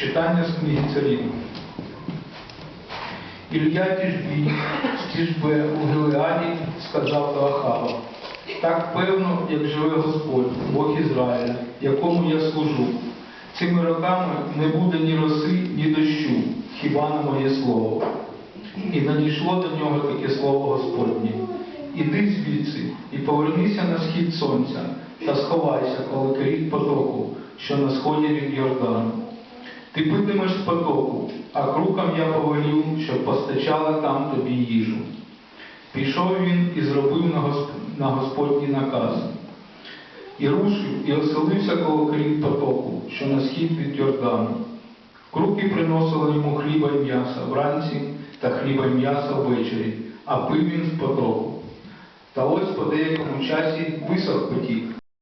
Читання з книги царів. Ілля Тішбій з Тішбе у Гилеаді сказав до Ахава, так певно, як живе Господь, Бог Ізраїля, якому я служу. Цими роками не буде ні роси, ні дощу, хіба на моє слово. І надійшло до нього таке слово Господнє. Іди звідси і повернися на схід сонця та сховайся коло коріт потоку, що на сході від Йордану. Ти питимеш з потоку, а крукам я повелів, щоб постачали там тобі їжу. Пішов він і зробив на, Госп... на Господній наказ. І рушив, і оселився коло коріт потоку, що на схід від Йордану. Круки приносили йому хліба і м'яса вранці та хліба і м'яса ввечері, а пив він з потоку. Та ось по деякому часі висох потік,